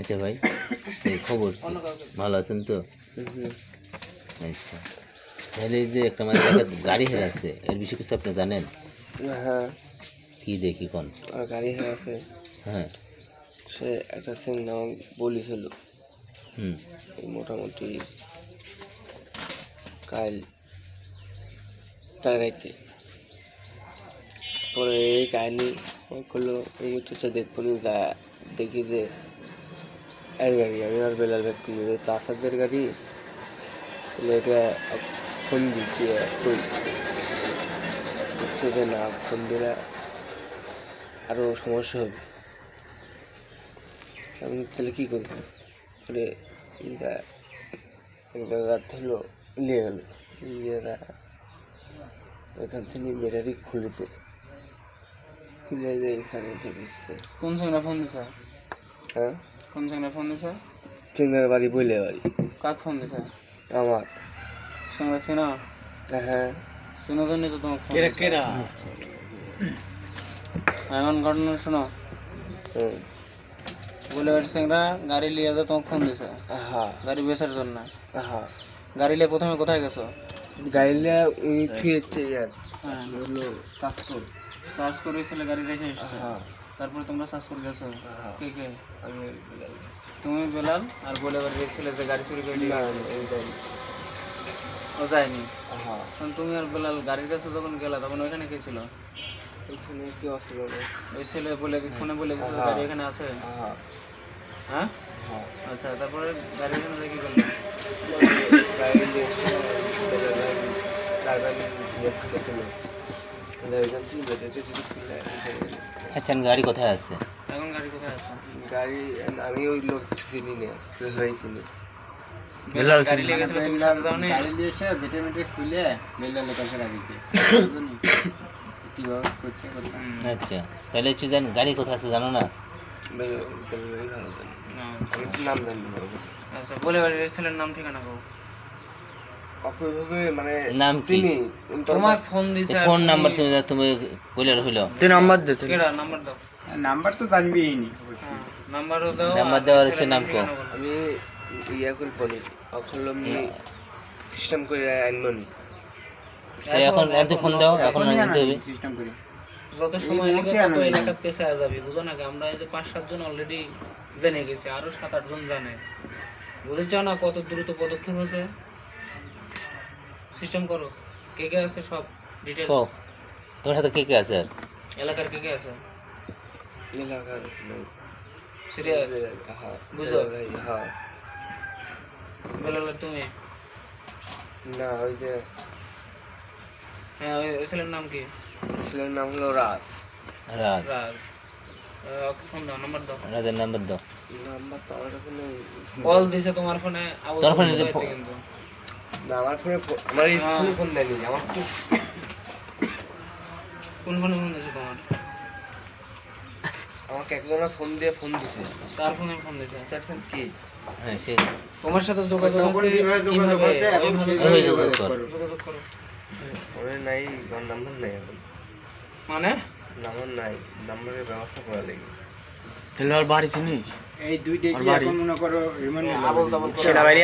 আচ্ছা ভাই এই খবর ভালো আছেন তো? আচ্ছা। তাহলে এই যে একটা মানে একটা গাড়ি হয়ে আছে এর বিষয়ে কিছু আপনি জানেন? হ্যাঁ। কি দেখি কোন? আর গাড়ি আছে। হ্যাঁ। সে একটা সিং নাম বলেছিল হুম। মোটামুটি কাল তার রাইতে পরে এই কাহিনি করল এই চুচা দেখব যা দেখি যে এর গাড়ি আমি আর বেলাল ব্যাগ কিনি চাষাদের গাড়ি তাহলে এটা ফোন দিচ্ছি হচ্ছে যে না ফোন দিলে আরও সমস্যা হবে। আমি তাহলে কী করব? করে একটা রাত হলো নিয়ে গেল। নিয়ে ওইখান থেকে ব্যাটারি খুলেছে খুলে এখানে এসে দিচ্ছে। কোন সঙ্গে ফোন দিছে? হ্যাঁ? কোন সঙ্গে ফোন দিছে চিংড়ার বাড়ি বলে বাড়ি। কাক ফোন দিছে আমার। সঙ্গে চিনো? হ্যাঁ। চিনো জন্য তো তোমাকে ফোন দিছে। এখন ঘটনা শোনো। বলে বেড় সিংরা গাড়ি লিয়ে যা তোমাকে ফোন দিছে হ্যাঁ। গাড়ি বেচার জন্য। হ্যাঁ। গাড়ি লিয়ে প্রথমে কোথায় গেছো? গাইলে উনি ফিরেছে ইয়ার। হ্যাঁ। বলল কাস্টম চার্জ করে ছেলে গাড়ি রেখে এসছে। হ্যাঁ। তারপরে তোমরা চার্জ করে গেছো? হ্যাঁ। কে কে? আমি তুমি বেলাল আর বলে এবার ছেলে যে গাড়ি চুরি করে নিয়ে না গেছে। এই গাড়ি ও যায়নি? হ্যাঁ। তখন তুমি আর বেলাল গাড়ির কাছে যখন গেলা তখন ওইখানে কে ছিল? এখানে কি অসুবিধা নেই ওই ছেলে বলে ফোনে বলে গেছে যে হ্যাঁ। গাড়ি এখানে আছে? হ্যাঁ। হ্যাঁ? হ্যাঁ। আচ্ছা তারপরে গাড়ি এখানে দেখি করল গাড়ি নিয়ে ড্রাইভার আচ্ছা গাড়ি কোথায় আছে? এখন গাড়ি কোথায় আছে? গাড়ি আমি ওই লোক চিনি না হয়ে চিনি। বেলাল গাড়ি লেগে গেছিল তুমি সাথে যাও নি? গাড়ি দিয়েছে বেটে মেটে খুলে বেলডালের কাছে রাখিছে। করছে আচ্ছা তাহলে হচ্ছে জান গাড়ি কোথায় আছে জানো না? নাম জানি আচ্ছা বলে বাড়ির ছেলের নাম ঠিকানা মানে নাম কি? তোমার ফোন দিছে আর নাম্বার তুমি তুমি কইলে হইল নাম্বার দিতে কেডা? নাম্বার দাও। নাম্বার তো জানবি নি হ্যাঁ, নাম্বারও দাও নাম্বার দেওয়ার হচ্ছে নাম কো? আমি ইয়া করে পড়ি অখন সিস্টেম করে আনব এখন এত ফোন দাও এখন নিতে হবে। সিস্টেম করে। যত সময় তত এলাকা পেছে যাবে বুঝো না কি? আমরা এই যে পাঁচ সাতজন অলরেডি জেনে গেছি আরও সাত আট জন জানে। বুঝেছ না কত দ্রুত পদক্ষেপ হয়েছে? সিস্টেম করো। কে কে আছে সব ডিটেলস কো তোমার সাথে কে কে আছে আর? এলাকার কে কে আছে? এলাকার সিরিয়াস? হ্যাঁ বুঝো? হ্যাঁ। বেলালের তুমি? না ওই যে হ্যাঁ ওই ছেলের নাম কি? ছেলের নাম হলো রাজ। রাজ। রাজ। ফোন দাও নাম্বার দাও। রাজের নাম্বার দাও। নাম্বার তো আমার কল দিছে তোমার ফোনে তোর ফোনে না আমার ফোনে আমার এই হ্যাঁ। ফোনে ফোন দেয়নি আমার তো কোন ফোনে ফোন দিছে তোমার? আমাকে একজনা ফোন দিয়ে ফোন দিছে। কার ফোনে ফোন দিছে তার ফোন কি? হ্যাঁ সে তোমার সাথে যোগাযোগ আছে যোগাযোগ কীভাবে? এখন ওইভাবে যোগাযোগ যোগাযোগ করো। যোগাযোগ করো। ফোনে নাই আমার নাম্বার নাই এখন। মানে? নাম্বার নাই নাম্বারের ব্যবস্থা করা লাগে তাহলে আর বাড়ি চিনিস? এই দুইটা কি এখন মনে করো সেনাবাহিনী।